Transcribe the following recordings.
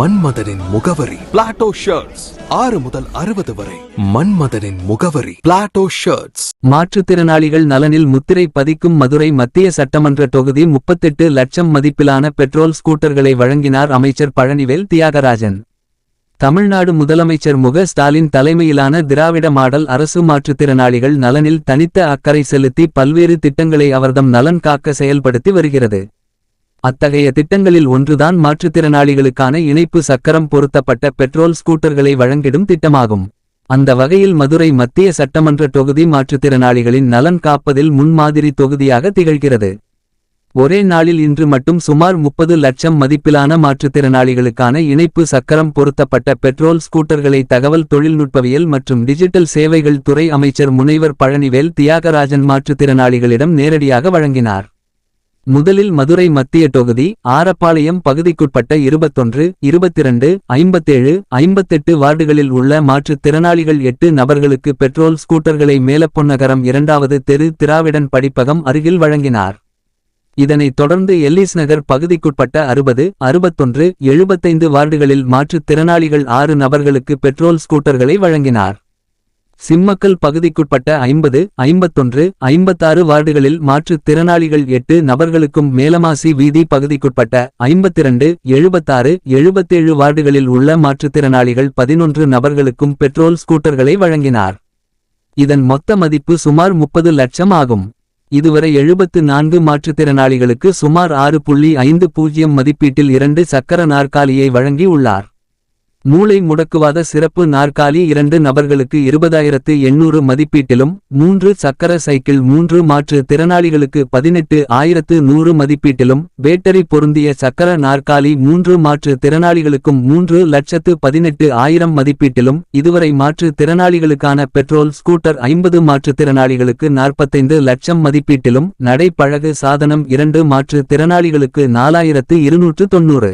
மன்மதனின் முகவரி. Plato shirts ஆறு முதல் அறுபது வரை. மன்மதனின் முகவரி. பிளாட்டோ ஷர்ட்ஸ் மாற்றுத்திறனாளிகள் நலனில் முத்திரை பதிக்கும் மதுரை மத்திய சட்டமன்ற தொகுதி முப்பத்தெட்டு லட்சம் மதிப்பிலான பெட்ரோல் ஸ்கூட்டர்களை வழங்கினார் அமைச்சர் பழனிவேல் தியாகராஜன். தமிழ்நாடு முதலமைச்சர் முக ஸ்டாலின் தலைமையிலான திராவிட மாடல் அரசு மாற்றுத்திறனாளிகள் நலனில் தனித்த அக்கறை செலுத்தி பல்வேறு திட்டங்களை அவர்தம் நலன் காக்க செயல்படுத்தி வருகிறது. அத்தகைய திட்டங்களில் ஒன்றுதான் மாற்றுத்திறனாளிகளுக்கான இணைப்பு சக்கரம் பொருத்தப்பட்ட பெட்ரோல் ஸ்கூட்டர்களை வழங்கிடும் திட்டமாகும். அந்த வகையில் மதுரை மத்திய சட்டமன்ற தொகுதி மாற்றுத்திறனாளிகளின் நலன் காப்பதில் முன்மாதிரி தொகுதியாக திகழ்கிறது. ஒரே நாளில் இன்று மட்டும் சுமார் முப்பது லட்சம் மதிப்பிலான மாற்றுத்திறனாளிகளுக்கான இணைப்பு சக்கரம் பொருத்தப்பட்ட பெட்ரோல் ஸ்கூட்டர்களை தகவல் தொழில்நுட்பவியல் மற்றும் டிஜிட்டல் சேவைகள் துறை அமைச்சர் முனைவர் பழனிவேல் தியாகராஜன் மாற்றுத்திறனாளிகளிடம் நேரடியாக வழங்கினார். முதலில் மதுரை மத்திய தொகுதி ஆரப்பாளையம் பகுதிக்குட்பட்ட இருபத்தொன்று இருபத்திரண்டு ஐம்பத்தேழு ஐம்பத்தெட்டு வார்டுகளில் உள்ள மாற்றுத் திறனாளிகள் எட்டு நபர்களுக்கு பெட்ரோல் ஸ்கூட்டர்களை மேலப்பொன்னகரம் இரண்டாவது தெரு திராவிடன் படிப்பகம் அருகில் வழங்கினார். இதனைத் தொடர்ந்து எல்லிஸ் நகர் பகுதிக்குட்பட்ட அறுபது அறுபத்தொன்று எழுபத்தைந்து வார்டுகளில் மாற்றுத் திறனாளிகள் ஆறு நபர்களுக்கு பெட்ரோல் ஸ்கூட்டர்களை வழங்கினார். சிம்மக்கல் பகுதிக்குட்பட்ட ஐம்பது ஐம்பத்தொன்று ஐம்பத்தாறு வார்டுகளில் மாற்றுத் திறனாளிகள் எட்டு நபர்களுக்கும் மேலமாசி வீதி பகுதிக்குட்பட்ட ஐம்பத்திரண்டு எழுபத்தாறு எழுபத்தேழு வார்டுகளில் உள்ள மாற்றுத்திறனாளிகள் பதினொன்று நபர்களுக்கும் பெட்ரோல் ஸ்கூட்டர்களை வழங்கினார். இதன் மொத்த மதிப்பு சுமார் முப்பது லட்சம் ஆகும். இதுவரை எழுபத்து நான்கு மாற்றுத்திறனாளிகளுக்கு சுமார் ஆறு புள்ளி ஐந்து பூஜ்ஜியம் மதிப்பீட்டில் இரண்டு சக்கர நாற்காலியை வழங்கி உள்ளார் மூளை முடக்குவாத சிறப்பு நாற்காலி இரண்டு நபர்களுக்கு இருபதாயிரத்து எண்ணூறு மதிப்பீட்டிலும் மூன்று சக்கர சைக்கிள் மூன்று மாற்று திறனாளிகளுக்கு பதினெட்டு ஆயிரத்து நூறு மதிப்பீட்டிலும் பேட்டரி பொருந்திய சக்கர நாற்காலி மூன்று மாற்று திறனாளிகளுக்கும் மூன்று லட்சத்து பதினெட்டு ஆயிரம் மதிப்பீட்டிலும் இதுவரை மாற்று திறனாளிகளுக்கான பெட்ரோல் ஸ்கூட்டர் ஐம்பது மாற்று திறனாளிகளுக்கு நாற்பத்தைந்து லட்சம் மதிப்பீட்டிலும் நடைப்பழகு சாதனம் இரண்டு மாற்று திறனாளிகளுக்கு நாலாயிரத்து இருநூற்று தொன்னூறு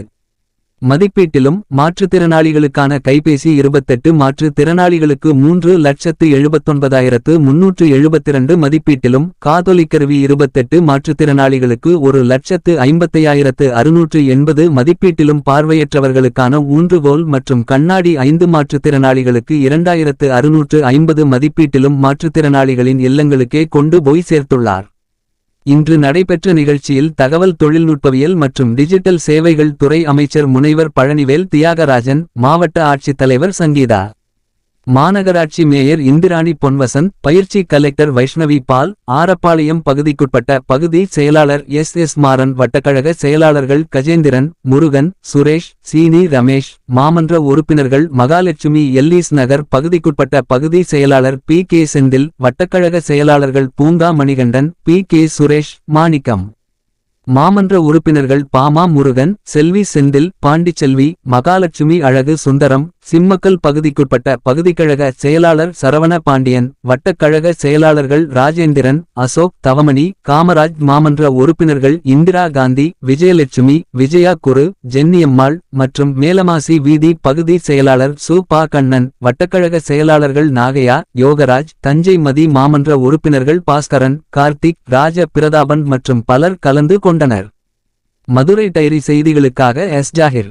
மதிப்பீட்டிலும் மாற்றுத்திறனாளிகளுக்கான கைபேசி இருபத்தெட்டு மாற்றுத்திறனாளிகளுக்கு மூன்று லட்சத்து எழுபத்தொன்பதாயிரத்து முன்னூற்று எழுபத்திரண்டு மதிப்பீட்டிலும் காதொலிக்கருவி இருபத்தெட்டு மாற்றுத்திறனாளிகளுக்கு ஒரு லட்சத்து ஐம்பத்தையாயிரத்து அறுநூற்று எண்பது மதிப்பீட்டிலும் பார்வையற்றவர்களுக்கான ஊன்றுகோல் மற்றும் கண்ணாடி ஐந்து மாற்றுத்திறனாளிகளுக்கு இரண்டாயிரத்து அறுநூற்று ஐம்பது மதிப்பீட்டிலும் மாற்றுத்திறனாளிகளின் இல்லங்களுக்கே கொண்டு போய் சேர்த்துள்ளார். இன்று நடைபெற்ற நிகழ்ச்சியில் தகவல் தொழில்நுட்பவியல் மற்றும் டிஜிட்டல் சேவைகள் துறை அமைச்சர் முனைவர் பழனிவேல் தியாகராஜன் மாவட்ட ஆட்சித்தலைவர் சங்கீதா. மாநகராட்சி மேயர் இந்திராணி பொன்வசன் பயிற்சி கலெக்டர் வைஷ்ணவி பால் ஆரப்பாளையம் பகுதிக்குட்பட்ட பகுதி செயலாளர் எஸ். எஸ். மாறன் வட்டக்கழக செயலாளர்கள் கஜேந்திரன் முருகன் சுரேஷ் சீனி ரமேஷ் மாமன்ற உறுப்பினர்கள் மகாலட்சுமி எல்லீஸ் நகர் பகுதிக்குட்பட்ட பகுதி செயலாளர் பி. கே. செந்தில் வட்டக்கழக செயலாளர்கள் பூங்கா மணிகண்டன் பி. கே. சுரேஷ் மாணிக்கம். மாமன்ற உறுப்பினர்கள் பாமா முருகன் செல்வி செந்தில் பாண்டிச்செல்வி மகாலட்சுமி அழகு சுந்தரம் சிம்மக்கல் பகுதிக்குட்பட்ட பகுதிக்கழக செயலாளர் சரவண பாண்டியன் வட்டக்கழக செயலாளர்கள் ராஜேந்திரன் அசோக் தவமணி காமராஜ் மாமன்ற உறுப்பினர்கள் இந்திரா காந்தி விஜயலட்சுமி விஜயா குரு ஜென்னியம்மாள் மற்றும் மேலமாசி வீதி பகுதி செயலாளர் சு பா கண்ணன் வட்டக்கழக செயலாளர்கள் நாகையா யோகராஜ் தஞ்சை மதி மாமன்ற உறுப்பினர்கள் பாஸ்கரன் கார்த்திக் ராஜ பிரதாபன் மற்றும் பலர் கலந்து கொண்டனர் மதுரை டைரி செய்திகளுக்காக எஸ் ஜாகிர்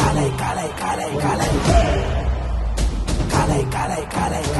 கலை கலை கலை கலை கலை கலை